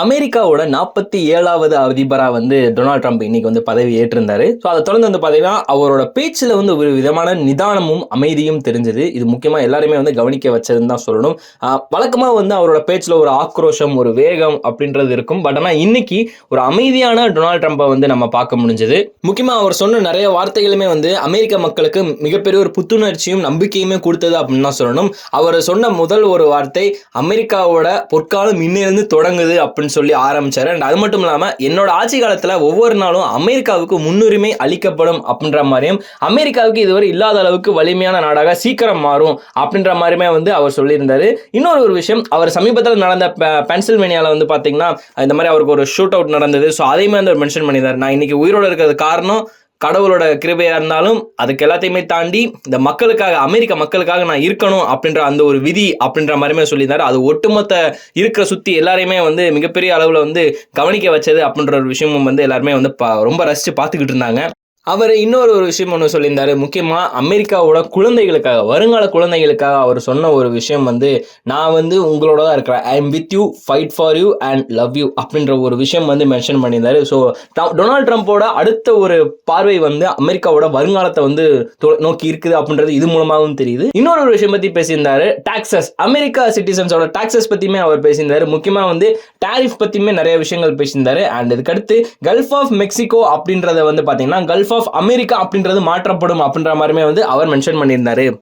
அமெரிக்காவோட நாற்பத்தி ஏழாவது அதிபராக வந்து டொனால்ட் ட்ரம்ப் இன்னைக்கு வந்து பதவி ஏற்றிருந்தாரு. ஸோ அதை தொடர்ந்து வந்து பார்த்தீங்கன்னா அவரோட பேச்சில் வந்து ஒரு விதமான நிதானமும் அமைதியும் தெரிஞ்சது. இது முக்கியமாக எல்லாருமே வந்து கவனிக்க வச்சதுன்னு தான் சொல்லணும். வழக்கமாக வந்து அவரோட பேச்சில் ஒரு ஆக்ரோஷம் ஒரு வேகம் அப்படின்றது இருக்கும். பட் ஆனால் இன்னைக்கு ஒரு அமைதியான டொனால்ட் ட்ரம்ப்பை வந்து நம்ம பார்க்க முடிஞ்சது. முக்கியமாக அவர் சொன்ன நிறைய வார்த்தைகளுமே வந்து அமெரிக்க மக்களுக்கு மிகப்பெரிய ஒரு புத்துணர்ச்சியும் நம்பிக்கையுமே கொடுத்தது அப்படின்னு தான் சொல்லணும். அவர் சொன்ன முதல் ஒரு வார்த்தை அமெரிக்காவோட பொற்காலம் இன்னிலிருந்து தொடங்குது அப்படின்னு சொல்லி ஆரம்பிச்சார். அண்ட் அது மட்டும் இல்லாமல் என்னோட ஆட்சி காலத்தில் ஒவ்வொரு நாளும் அமெரிக்காவுக்கு முன்னுரிமை அளிக்கப்படும் அப்படின்ற மாதிரியும் அமெரிக்காவுக்கு இதுவரை இல்லாத அளவுக்கு வலிமையான நாடாக சீக்கிரம் மாறும் அப்படின்ற மாதிரியுமே வந்து அவர் சொல்லியிருந்தாரு. இன்னொரு ஒரு விஷயம் அவர் சமீபத்தில் நடந்த பெ- பென்சில்வேனியாவில் வந்து பார்த்தீங்கன்னா இந்த மாதிரி அவருக்கு ஒரு ஷூட் அவுட் நடந்தது. ஸோ அதையுமே வந்து அவர் மென்ஷன் பண்ணியிருந்தார். நான் இன்னைக்கு உயிரோட இருக்கிறது காரணம் கடவுளோட கிருபையா இருந்தாலும் அதுக்கு எல்லாத்தையுமே தாண்டி இந்த மக்களுக்காக அமெரிக்க மக்களுக்காக நான் இருக்கணும் அப்படின்ற அந்த ஒரு விதி அப்படின்ற மாதிரியுமே சொல்லியிருந்தாரு. அது ஒட்டுமொத்த இருக்கிற சுத்தி எல்லாரையுமே வந்து மிகப்பெரிய அளவுல வந்து கவனிக்க வச்சது அப்படின்ற ஒரு விஷயமும் வந்து எல்லாருமே வந்து ரொம்ப ரசிச்சு பார்த்துக்கிட்டு இருந்தாங்க. அவர் இன்னொரு ஒரு விஷயம் ஒன்று சொல்லியிருந்தாரு. முக்கியமாக அமெரிக்காவோட குழந்தைகளுக்காக வருங்கால குழந்தைகளுக்காக அவர் சொன்ன ஒரு விஷயம் வந்து நான் வந்து உங்களோட தான் இருக்கிறேன். I am with you fight for you and love you அப்படின்ற ஒரு விஷயம் வந்து மென்ஷன் பண்ணியிருந்தாரு. ஸோ டொனால்ட் ட்ரம்ப்போட அடுத்த ஒரு பார்வை வந்து அமெரிக்காவோட வருங்காலத்தை வந்து தொ- நோக்கி இருக்குது அப்படின்றது இது மூலமாகவும் தெரியுது. இன்னொரு ஒரு விஷயம் பற்றி பேசியிருந்தாரு டாக்ஸஸ் அமெரிக்கா சிட்டிசன்ஸோட டாக்ஸஸ் பற்றியுமே அவர் பேசியிருந்தாரு. முக்கியமாக வந்து டாரிஃப் பற்றியுமே நிறைய விஷயங்கள் பேசியிருந்தாரு. அண்ட் இதுக்கடுத்து கல்ஃப் ஆஃப் மெக்சிகோ அப்படின்றத வந்து பார்த்தீங்கன்னா கல்ஃப் ஆஃப் அமெரிக்கா அப்படின்றது மாற்றப்படும் அப்படின்ற மாதிரியுமே வந்து அவர் மென்ஷன் பண்ணியிருந்தாரு.